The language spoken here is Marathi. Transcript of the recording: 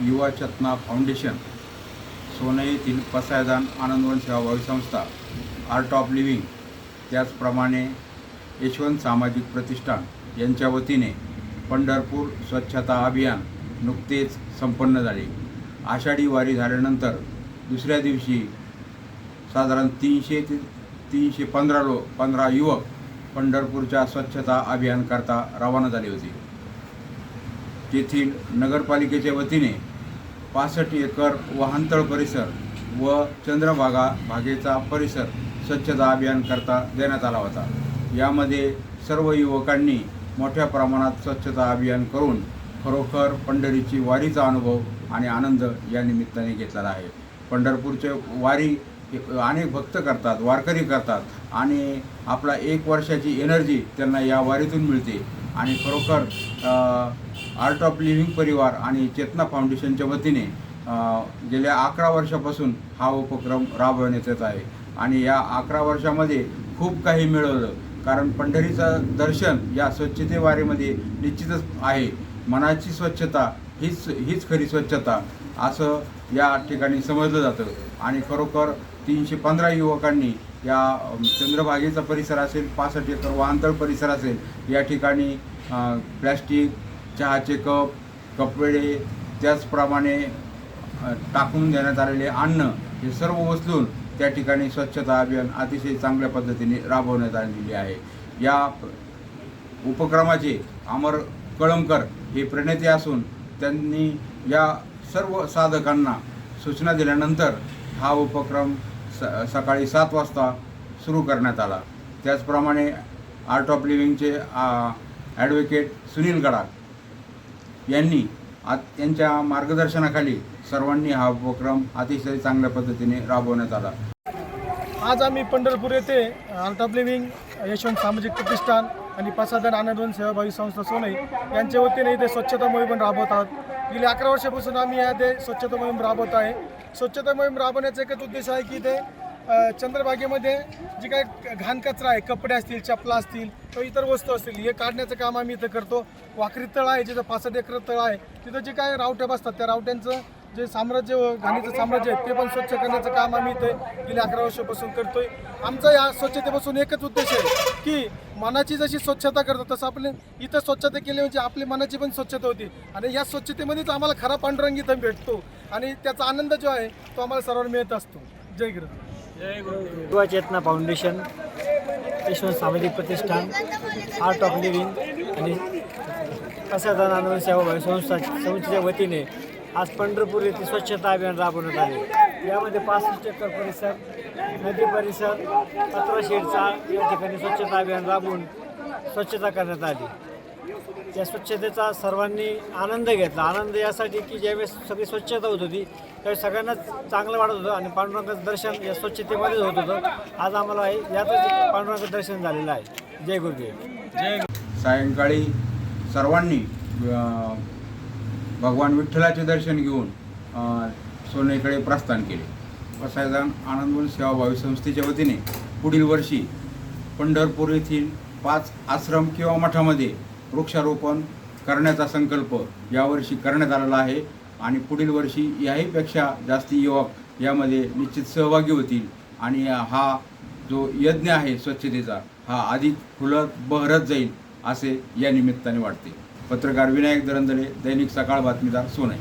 युवा चेतना फाउंडेशन सोने येथील पसायदान आनंदवन सेवाभावी संस्था आर्ट ऑफ लिव्हिंग त्याचप्रमाणे यशवंत सामाजिक प्रतिष्ठान यांच्या वतीने पंढरपूर स्वच्छता अभियान नुकतेच संपन्न झाले. आषाढी वारी झाल्यानंतर दुसऱ्या दिवशी साधारण तीनशे ते तीनशे पंधरा लो पंधरा युवक पंढरपूरच्या स्वच्छता अभियानकरता रवाना झाले होते. तेथील नगरपालिकेच्या वतीने पासष्ट एकर वाहनतळ परिसर व चंद्रभागा भागेचा परिसर स्वच्छता अभियान करता देण्यात आला होता. यामध्ये सर्व युवकांनी मोठ्या प्रमाणात स्वच्छता अभियान करून खरोखर पंढरीची वारीचा अनुभव आणि आनंद या निमित्ताने घेतलेला आहे. पंढरपूरचे वारी अनेक भक्त करतात वारकरी करतात आणि आपला एक वर्षाची एनर्जी त्यांना या वारीतून मिळते. आणि खरोखर आर्ट ऑफ लिव्हिंग परिवार आणि चेतना फाउंडेशनच्या वतीने गेल्या अकरा वर्षापासून हा उपक्रम राबवण्यात येत आहे. आणि या अकरा वर्षामध्ये खूप काही मिळवलं. कारण पंढरीचं दर्शन या स्वच्छतेवारीमध्ये निश्चितच आहे. मनाची स्वच्छता हीच हीच खरी स्वच्छता असं या ठिकाणी समजलं जातं. आणि खरोखर तीनशे पंधरा युवकांनी या चंद्रभागेचा परिसर असेल पासष्ट एकर वाहनतळ परिसर असेल या ठिकाणी प्लॅस्टिक चहाचे कप कपडे त्याचप्रमाणे टाकून देण्यात आलेले अन्न हे सर्व उचलून त्या ठिकाणी स्वच्छता अभियान अतिशय चांगल्या पद्धतीने राबवण्यात आलेली आहे. या उपक्रमाचे अमर कळमकर हे प्रणेते असून त्यांनी या सर्व साधकांना सूचना दिल्यानंतर हा उपक्रम स सकाळी सात वाजता सुरू करण्यात आला. त्याचप्रमाणे आर्ट ऑफ लिव्हिंगचे ॲडव्होकेट सुनील गडाख यांनी आत त्यांच्या मार्गदर्शनाखाली सर्वांनी हा उपक्रम अतिशय चांगल्या पद्धतीने राबवण्यात आला. आज आम्ही पंढरपूर येथे आर्ट ऑफ लिव्हिंग यशवंत सामाजिक प्रतिष्ठान आणि पसादन आनंदवन सेवाभावी संस्था सोनई यांच्या वतीने इथे स्वच्छता मोहीम राबवत आहोत. गेली अकरा वर्षापासून आम्ही या ते स्वच्छता मोहीम राबवत आहे. स्वच्छता मोहीम राबवण्याचा एकच उद्देश आहे की इथे चंद्रभागेमध्ये जी काय घाण कचरा आहे कपडे असतील चपला असतील किंवा इतर वस्तू असतील हे काढण्याचं काम आम्ही इथं करतो. वाकरी तळ आहे जिथं पासष्ट एकर तळ आहे तिथं जे काय रावट्या बसतात त्या रावट्यांचं जे साम्राज्य घाणीचं साम्राज्य आहे ते पण स्वच्छ करण्याचं काम आम्ही इथे गेल्या अकरा वर्षापासून करतोय. आमचा या स्वच्छतेपासून एकच उद्देश आहे की मनाची जशी स्वच्छता करतो तसं आपले इथं स्वच्छता केली म्हणजे आपली मनाची पण स्वच्छता होती. आणि या स्वच्छतेमध्येच आम्हाला खरा पांडुरंग इथं भेटतो. आणि त्याचा आनंद जो आहे तो आम्हाला सर्वांना मिळत असतो. जय गुरु. युवा चेतना फाउंडेशन यशवंत सामाजिक प्रतिष्ठान आर्ट ऑफ लिव्हिंग आणि प्रसादान आनंद सेवा संस्था संस्थेच्या वतीने आज पंढरपूर येथे स्वच्छता अभियान राबवण्यात आले. यामध्ये पासष्ट एकर परिसर नदी परिसर पत्राशेडचा या ठिकाणी स्वच्छता अभियान राबवून स्वच्छता करण्यात आली. त्या स्वच्छतेचा सर्वांनी आनंद घेतला. आनंद यासाठी की ज्यावेळेस सगळी स्वच्छता होत होती त्यावेळेस सगळ्यांनाच चांगलं वाटत होतं आणि पांडुरंगाचं दर्शन या स्वच्छतेमध्येच होत होतं. आज आम्हाला हे- यातच पांडुरंगाचं दर्शन झालेलं आहे. जय गुरुदेव. सायंकाळी सर्वांनी भगवान विठ्ठलाचे दर्शन घेऊन सोनेकडे प्रस्थान केले. वसायदान आनंदवन सेवाभावी संस्थेच्या वतीने पुढील वर्षी पंढरपूर येथील पाच आश्रम किंवा मठामध्ये वृक्षारोपण करण्याचा संकल्प यावर्षी करण्यात आलेला आहे आणि पुढील वर्षी याहीपेक्षा जास्ती युवक यामध्ये निश्चित सहभागी होतील आणि हा जो यज्ञ आहे स्वच्छतेचा हा अधिक फुलत बहरत जाईल असे या निमित्ताने वाटते. पत्रकार विनायक दरंदले दैनिक सकाळ बातमीदार सोने